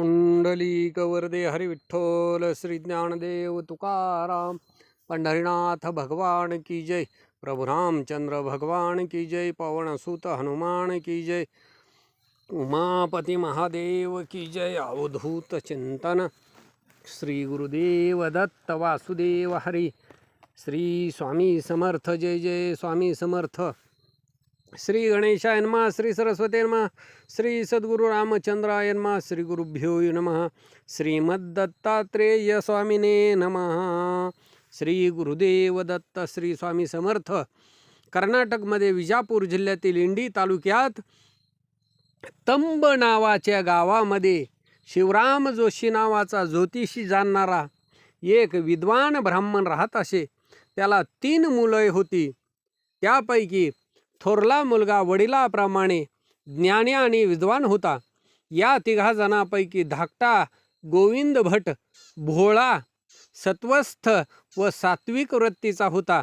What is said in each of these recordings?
पुंडलीकवरदे हरी विठ्ठल श्री ज्ञानदेव तुकाराम। पंढरीनाथ भगवान की जय। प्रभु रामचंद्र भगवान की जय। पवनसुत हनुमान की जय। उमापती महादेव की जय। अवधूत चिंतन। श्री गुरुदेव दत्त वासुदेव हरी। श्री स्वामी समर्थ जय जय। स्वामी समर्थ। श्री गणेशाय नमा श्री सरस्वती नमा श्री सद्गुरु रामचंद्राय नमा श्री गुरुभ्यो नमः श्रीमद्दत्तात्रेय स्वामिने नमः श्री गुरुदेव दत्त श्री स्वामी समर्थ कर्नाटकमध्ये विजापूर जिल्ह्यातील इंडी तालुक्यात तंब नावाच्या गावामध्ये शिवराम जोशी नावाचा ज्योतिषी जाणणारा एक विद्वान ब्राह्मण राहत असे. त्याला तीन मुलं होती. त्यापैकी थोरला मुलगा वडिलाप्रमाणे ज्ञानी आणि विद्वान होता. या तिघा जणांपैकी धाकटा गोविंद भट भोळा सत्वस्थ व सात्विक वृत्तीचा होता.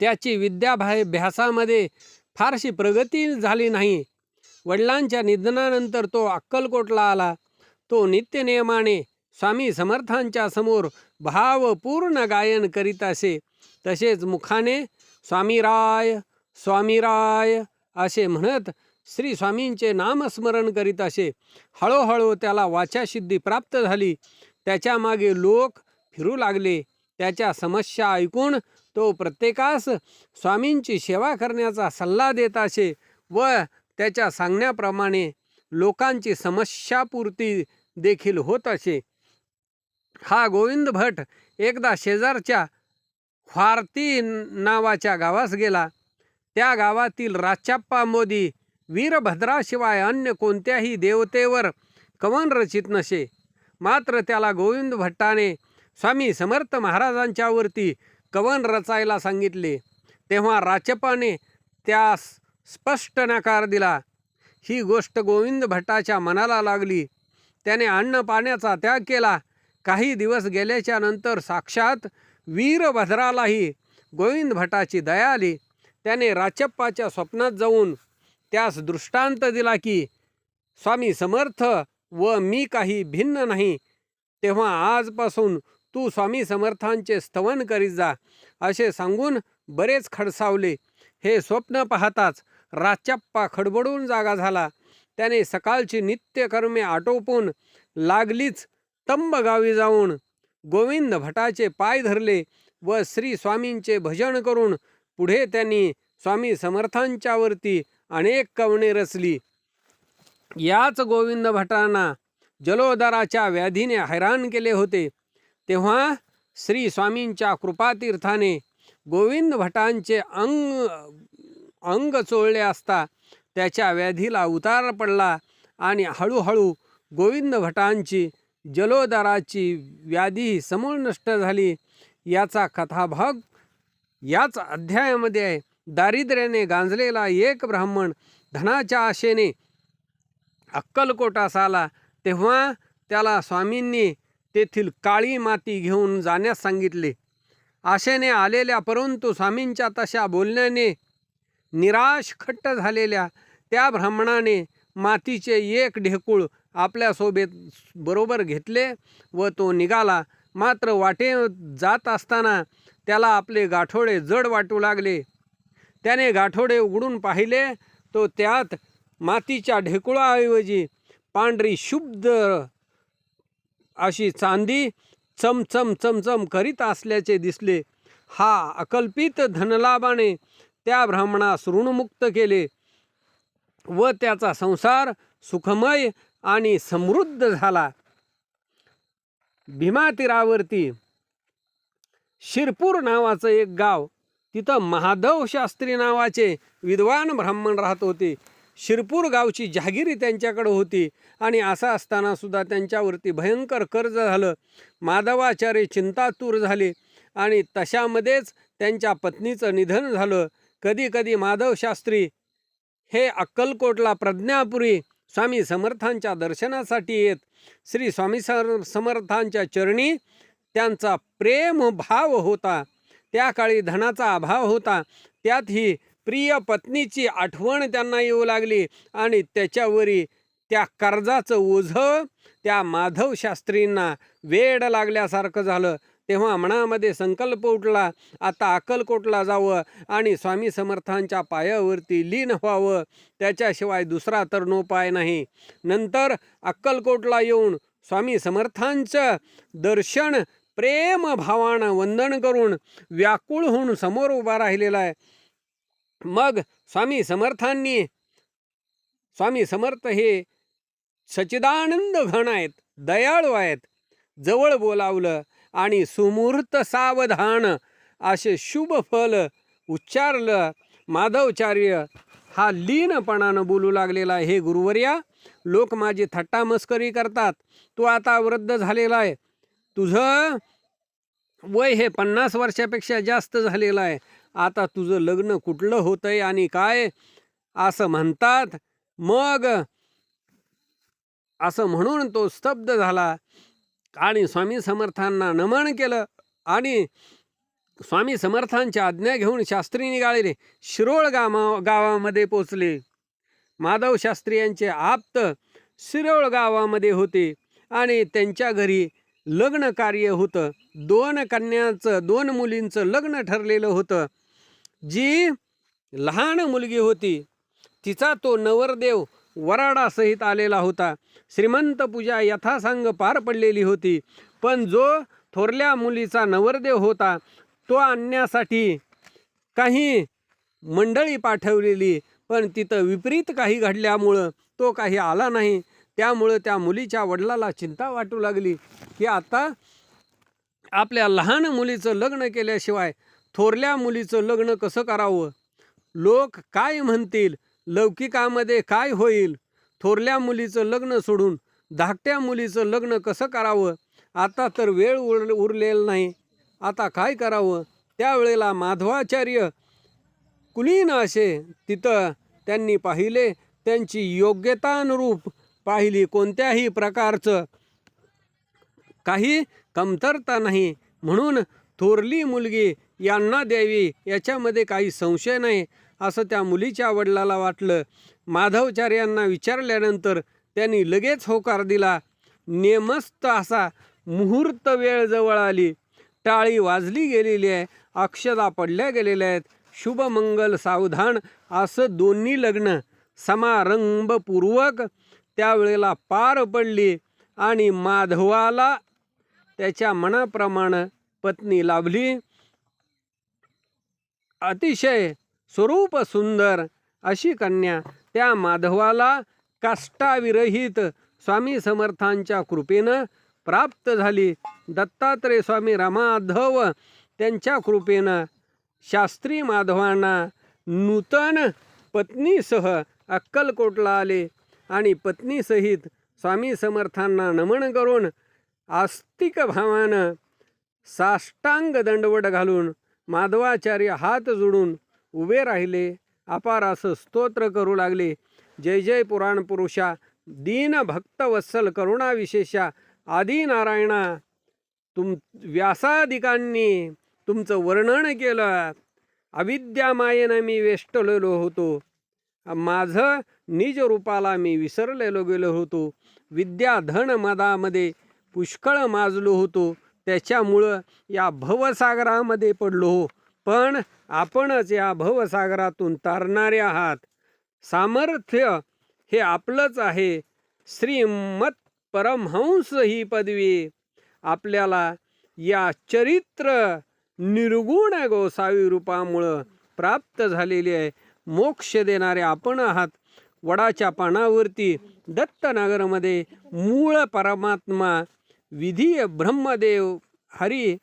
त्याची विद्याभ्यासामध्ये फारशी प्रगती झाली नाही. वडिलांच्या निधनानंतर तो अक्कलकोटला आला. तो नित्यनियमाने स्वामी समर्थांच्या समोर भावपूर्ण गायन करीत असे. तसेच मुखाने स्वामीराय स्वामीराय असे म्हणत श्री स्वामींचे नामस्मरण करीत असे. हळूहळू त्याला वाचासिद्धी प्राप्त झाली. त्याच्यामागे लोक फिरू लागले. त्याच्या समस्या ऐकून तो प्रत्येकास स्वामींची सेवा करण्याचा सल्ला देत असे व त्याच्या सांगण्याप्रमाणे लोकांची समस्यापूर्ती देखील होत असे. हा गोविंद भट एकदा शेजारच्या फारती नावाच्या गावास गेला. त्या गावातील राचाप्पा मोदी वीरभद्राशिवाय अन्य कोणत्याही देवतेवर कवन रचित नसे. मात्र त्याला गोविंद भट्टाने स्वामी समर्थ महाराजांच्यावरती कवन रचायला सांगितले. तेव्हा राचप्पाने त्यास स्पष्ट नकार दिला. ही गोष्ट गोविंद भट्टाच्या मनाला लागली. त्याने अन्न पाण्याचा त्याग केला. काही दिवस गेल्याच्यानंतर साक्षात वीरभद्रालाही गोविंद भटाची दया आली. त्याने राचप्पाच्या स्वप्नात जाऊन त्यास दृष्टांत दिला की स्वामी समर्थ व मी काही भिन्न नाही. तेव्हा आजपासून तू स्वामी समर्थांचे स्तवन करीत जा. असे सांगून बरेच खडसावले. हे स्वप्न पाहताच राचप्पा खडबडून जागा झाला. त्याने सकाळची नित्यकर्मे आटोपून लागलीच तंब गावी जाऊन गोविंद भटाचे पाय धरले व श्री स्वामींचे भजन करून पुढे त्यांनी स्वामी समर्थांच्यावरती अनेक कवणे रचली. याच गोविंद भटांना जलोदराच्या व्याधीने हैराण केले होते. तेव्हा श्री स्वामींच्या कृपातीर्थाने गोविंद भटांचे अंग अंग चोळले असता त्याच्या व्याधीला उतार पडला आणि हळूहळू गोविंद भटांची जलोदराची व्याधी समूळ नष्ट झाली. याचा कथाभाग याच अध्यायामध्ये आहे दारिद्र्याने गांजलेला एक ब्राह्मण धनाच्या आशेने अक्कलकोटास आला तेव्हा त्याला स्वामींनी तेथील काळी माती घेऊन जाण्यास सांगितले. आशेने आलेल्या परंतु स्वामींच्या तशा बोलण्याने निराश खट्ट झालेल्या त्या ब्राह्मणाने मातीचे एक ढेकूळ आपल्यासोबत बरोबर घेतले व तो निघाला. मात्र वाटे जात असताना त्याला आपले गाठोडे जड वाटू लागले. त्याने गाठोडे उघडून पाहिले तो त्यात मातीच्या ढेकुळाऐवजी पांढरी शुद्ध अशी चांदी चमचम चमचम करीत असल्याचे दिसले. हा अकल्पित धनलाभाने त्या ब्राह्मणास ऋणमुक्त केले व त्याचा संसार सुखमय आणि समृद्ध झाला. भीमातीरावरती शिरपूर नावाचं एक गाव तिथं महादेव शास्त्री नावाचे विद्वान ब्राह्मण राहत होते. शिरपूर गावची जहागिरी त्यांच्याकडे होती आणि असं असतानासुद्धा त्यांच्यावरती भयंकर कर्ज झालं. माधवाचार्य चिंतातूर झाले आणि तशामध्येच त्यांच्या पत्नीचं निधन झालं. कधी कधी माधवशास्त्री हे अक्कलकोटला प्रज्ञापुरी स्वामी समर्थांच्या दर्शनासाठी येत. श्री स्वामी सर समर्थांच्या चरणी त्यांचा प्रेम भाव होता. त्या काळी धनाचा अभाव होता. त्यात ही प्रिय पत्नीची आठवण त्यांना येऊ लागली आणि त्याच्यावरी त्या कर्जाचं ओझं त्या माधव शास्त्रींना वेड लागल्यासारखं झालं. तेव्हा मनामध्ये संकल्प उठला आता अक्कलकोटला जावं आणि स्वामी समर्थांच्या पायावरती लीन व्हावं. त्याच्याशिवाय दुसरा तर नोपाय नाही. नंतर अक्कलकोटला येऊन स्वामी समर्थांचं दर्शन प्रेम भावानं वंदन करून व्याकुळ होऊन समोर उभा राहिलेला आहे. मग स्वामी समर्थांनी स्वामी समर्थ हे सच्चिदानंद घन आहेत दयाळू आहेत जवळ बोलावलं आणि सुमुहूर्त सावधान असे शुभ फल उच्चारलं. माधवचार्य हा लीनपणानं बोलू लागलेला आहे हे गुरुवर्या लोक माझी थट्टा मस्करी करतात. तो आता वृद्ध झालेला आहे. तुझं वय हे पन्नास वर्षापेक्षा जास्त झालेलं आहे. आता तुझं लग्न कुठलं होतंय आणि काय असं म्हणतात. मग असं म्हणून तो स्तब्ध झाला आणि स्वामी समर्थांना नमन केलं आणि स्वामी समर्थांची आज्ञा घेऊन शास्त्री निघालेले शिरोळ गामा गावामध्ये पोचले. माधव शास्त्री यांचे आप्त शिरोळ गावामध्ये होते आणि त्यांच्या घरी लग्न कार्य होतं. दोन कन्याचं दोन मुलींचं लग्न ठरलेलं होतं. जी लहान मुलगी होती तिचा तो नवरदेव वराडासहित आलेला होता. श्रीमंत पूजा यथासांग पार पडलेली होती. पण जो थोरल्या मुलीचा नवरदेव होता तो आणण्यासाठी काही मंडळी पाठवलेली. पण तिथं विपरीत काही घडल्यामुळं तो काही आला नाही. त्यामुळं त्या मुलीच्या वडिलाला चिंता वाटू लागली की आता आपल्या लहान मुलीचं लग्न केल्याशिवाय थोरल्या मुलीचं लग्न कसं करावं? लोक काय म्हणतील? लौकिकामध्ये काय होईल? थोरल्या मुलीचं लग्न सोडून धाकट्या मुलीचं लग्न कसं करावं? आता तर वेळ उर उरलेला नाही. आता काय करावं? त्यावेळेला माधवाचार्य कुलीन असे. तिथं त्यांनी पाहिले त्यांची योग्यतानुरूप पाहिली कोणत्याही प्रकारचं. काही कमतरता नाही. म्हणून थोरली मुलगी यांना द्यावी याच्यामध्ये काही संशय नाही असं त्या मुलीच्या वडिलाला वाटलं. माधवचार्यांना विचारल्यानंतर त्यांनी लगेच होकार दिला. नेमस्त असा मुहूर्त वेळ जवळ आली. टाळी वाजली गेलेली आहे अक्षदा पडल्या गेलेल्या आहेत. शुभमंगल सावधान असं दोन्ही लग्न समारंभपूर्वक त्यावेळेला पार पडली आणि माधवाला त्याच्या मनाप्रमाणे पत्नी लाभली. अतिशय स्वरूप सुंदर अशी कन्या त्या माधवाला काष्टाविरहित स्वामी समर्थांच्या कृपेनं प्राप्त झाली. दत्तात्रय स्वामी रामाधव त्यांच्या कृपेनं शास्त्री माधवांना नूतन पत्नीसह अक्कलकोटला आले. आणि पत्नीसहित स्वामी समर्थांना नमन करून आस्तिक भावानं साष्टांग दंडवट घालून माधवाचार्य हात जोडून उभे राहिले. अपार असं स्तोत्र करू लागले. जय जय पुराण पुरुषा दीन भक्त वत्सल करुणा विशेषा आदी नारायणा तुम व्यासादिकांनी तुमचं वर्णन केलं. अविद्यामायेनं मी वेष्टलेलो होतो. माझं निज रूपाला मी विसरलेलो गेलो होतो. विद्या धन मदामध्ये पुष्कळ माजलो होतो. त्याच्यामुळं या भवसागरामध्ये पडलो हो. पण आपणच या भवसागरातून तारणारे आहात. सामर्थ्य हे आपलंच आहे. श्रीमत परमहंस ही पदवी. आपल्याला या चरित्र निर्गुण गोसावी रूपामुळं प्राप्त झालेली आहे. मोक्ष देणारे आपण आहात. वडाच्या पानावरती दत्तनगरमध्ये मूळ परमात्मा विधीय ब्रह्मदेव हरी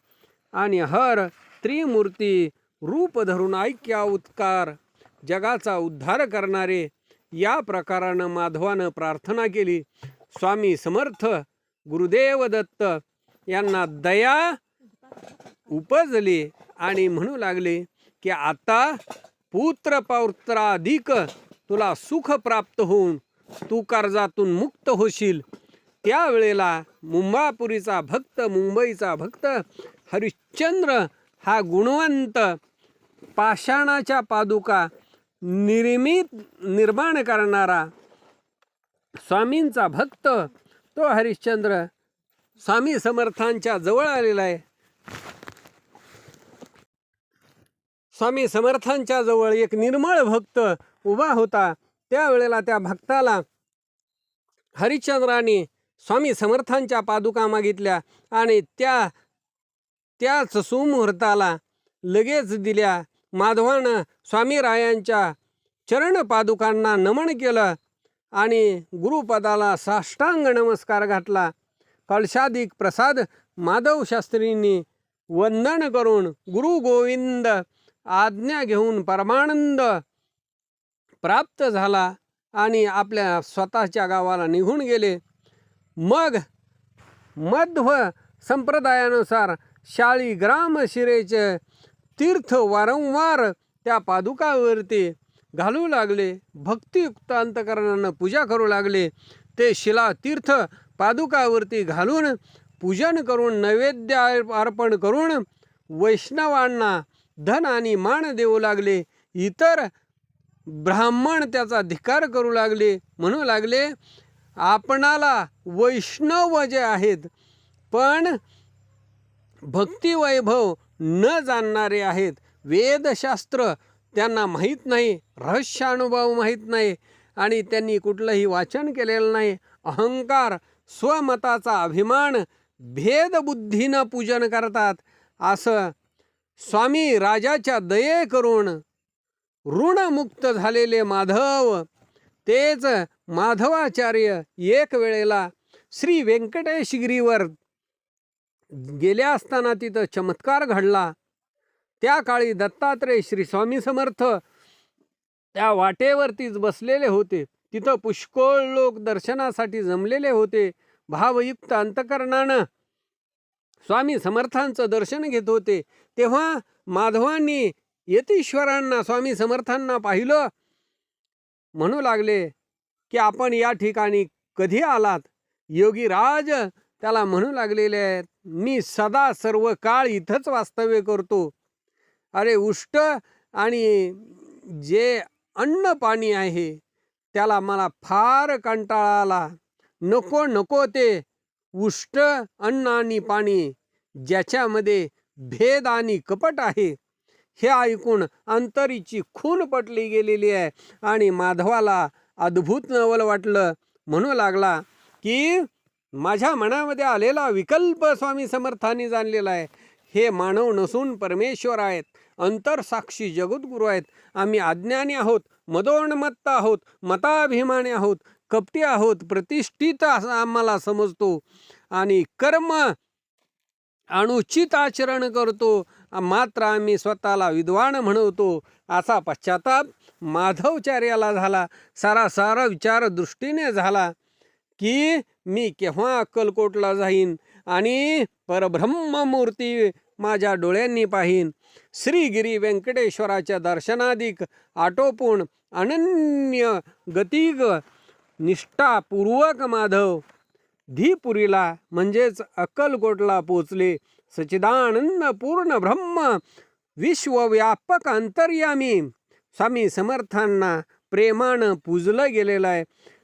आणि हर त्रिमूर्ती रूप धरून ऐक्या उत्कार जगाचा उद्धार करणारे या प्रकारानं माधवानं प्रार्थना केली. स्वामी समर्थ गुरुदेव दत्त यांना दया उपजली आणि म्हणू लागले की आता पुत्र पौत्राधिक तुला सुख प्राप्त होऊन तू कर्जातून मुक्त होशील. त्यावेळेला मुंबापुरीचा भक्त मुंबईचा भक्त हरिश्चंद्र हा गुणवंत पाषाणाच्या पादुका निर्मित निर्माण करणारा स्वामींचा भक्त तो हरिश्चंद्र स्वामी समर्थांच्या जवळ आलेला आहे. स्वामी समर्थांच्या जवळ एक निर्मळ भक्त उभा होता. त्यावेळेला त्या भक्ताला हरिश्चंद्राने स्वामी समर्थांच्या पादुका मागितल्या आणि त्या त्याच सुमुहूर्ताला लगेच दिल्या. माधवानं स्वामीरायांच्या चरण पादुकांना नमन केलं आणि गुरुपदाला साष्टांग नमस्कार घातला. कळशाधिक प्रसाद माधव शास्त्रींनी वंदन करून गुरु गोविंद आज्ञा घेऊन परमानंद प्राप्त झाला आणि आपल्या स्वतःच्या गावाला निघून गेले. मग मध्व संप्रदायानुसार शाळी ग्राम शिरेचे तीर्थ वारंवार त्या पादुकावरती घालू लागले. भक्तियुक्त अंतकरणानं पूजा करू लागले. ते शिला तीर्थ पादुकावरती घालून पूजन करून नैवेद्य अर्पण करून वैष्णवांना धन आणि मान देऊ लागले. इतर ब्राह्मण त्याचा धिकार करू लागले म्हणू लागले आपणाला वैष्णव जे आहेत पण भक्तिवैभव न जाणणारे आहेत. वेदशास्त्र त्यांना माहीत नाही रहस्यानुभव माहीत नाही आणि त्यांनी कुठलंही वाचन केलेलं नाही. अहंकार स्वमताचा अभिमान भेदबुद्धीनं पूजन करतात. असं स्वामी राजाच्या दये करून ऋणमुक्त झालेले माधव. तेच माधवाचार्य एक वेळेला श्री व्यंकटेशगिरीवर गेल्या असताना तिथं चमत्कार घडला. त्या काळी दत्तात्रय श्री स्वामी समर्थ त्या वाटेवरतीच बसलेले होते. तिथं पुष्कळ लोक दर्शनासाठी जमलेले होते. भावयुक्त अंतकरणानं स्वामी समर्थांचं दर्शन घेत होते. तेव्हा माधवांनी यतीश्वरांना स्वामी समर्थांना पाहिलं. म्हणू लागले की आपण या ठिकाणी कधी आलात? योगीराज त्याला म्हणू लागलेले आहेत मी सदा सर्व काळ इथंच वास्तव्य करतो. अरे उष्ट आणि जे अन्न पाणी आहे त्याला मला फार कंटाळा आला. नको नको ते उष्ट अन्न आणि पाणी ज्याच्यामध्ये भेद आणि कपट आहे. हे ऐकून अंतरीची खून पटली गेलेली आहे. आणि माधवाला अद्भुत नवल वाटलं. म्हणू लागला की माझ्या मनामध्ये आलेला विकल्प स्वामी समर्थांनी जाणलेला आहे. हे मानव नसून परमेश्वर आहेत. अंतरसाक्षी जगद्गुरू आहेत. आम्ही अज्ञानी आहोत मदोन्मत्त आहोत मताभिमानी आहोत कपटी आहोत प्रतिष्ठित असं आम्हाला समजतो. आणि कर्म अनुचित आचरण करतो. मात्र आम्ही स्वतःला विद्वान म्हणवतो असा पश्चाताप माधवचार्याला झाला. सारा सारा विचार दृष्टीने झाला की मी केव्हा अक्कलकोटला जाईन आणि परब्रह्ममूर्ती माझ्या डोळ्यांनी पाहीन. श्रीगिरी व्यंकटेश्वराच्या दर्शनाधिक आटोपून अनन्य गतिग निष्ठापूर्वक माधव धीपुरीला म्हणजेच अक्कलकोटला पोचले. सचिदानंद पूर्ण ब्रह्म विश्वव्यापक अंतर्यामी स्वामी समर्थांना प्रेमानं पूजलं गेलेलं आहे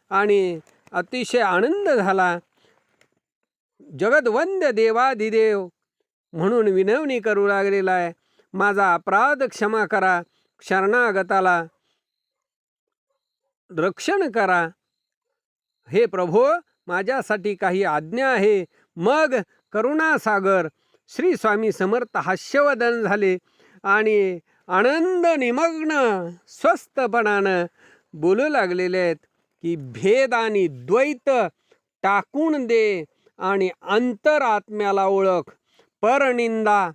आणि अतिशय आनंद झाला. जगदवंद्य देवादिदेव म्हणून विनवणी करू लागलेला आहे. माझा अपराध क्षमा करा शरणागताला रक्षण करा. हे प्रभो माझ्यासाठी काही आज्ञा आहे. मग करुणासागर श्री स्वामी समर्थ हास्यवदन झाले आणि आनंद निमग्न स्वस्थपणानं बोलू लागलेले आहेत की भेद आणि द्वैत टाकून दे आणि अंतरात्म्याला ओळख. परनिंदा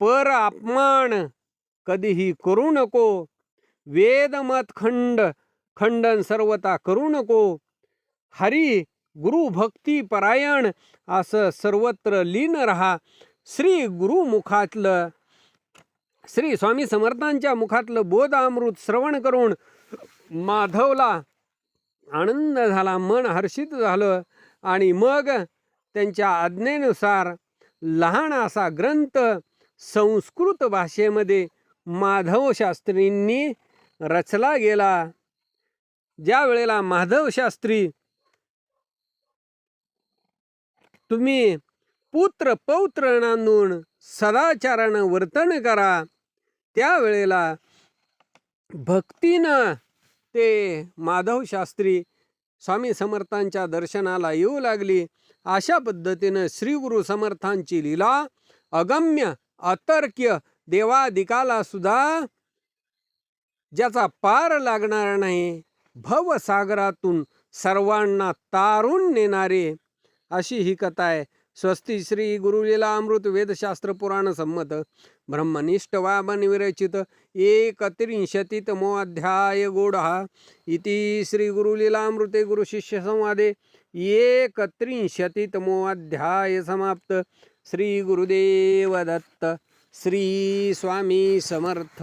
पर अपमान कधीही करू नको. वेदमत खंड खंडन सर्वता करू नको. हरी गुरु भक्ती परायण असं सर्वत्र लीन रहा. श्री गुरुमुखातलं श्री स्वामी समर्थांच्या मुखातलं बोध अमृत श्रवण करून माधवला आनंद झाला मन हर्षित झालं आणि मग त्यांच्या आज्ञेनुसार लहान असा ग्रंथ संस्कृत भाषेमध्ये माधवशास्त्रींनी रचला गेला. ज्या वेळेला माधवशास्त्री तुम्ही पुत्र पौत्र नांदून सदाचारानं वर्तन करा. त्यावेळेला भक्तीनं ते माधव शास्त्री स्वामी समर्थांच्या दर्शनाला येऊ लागली. अशा पद्धतीनं श्रीगुरु समर्थांची लीला अगम्य अतर्क्य देवादिकाला सुद्धा ज्याचा पार लागणार नाही भवसागरातून सर्वांना तारून नेणारे अशी ही कथा आहे. स्वस्ती श्री गुरुलीला अमृत वेदशास्त्र पुराण संमत ब्रह्मनिष्ठ वामन विरचित एकत्रिंशतितमो अध्याय गोडहा इति श्री गुरुलीलामृते गुरुशिष्य संवादे एकत्रिंशतितमो अध्याय समाप्त। श्री गुरुदेव दत्त श्री स्वामी समर्थ।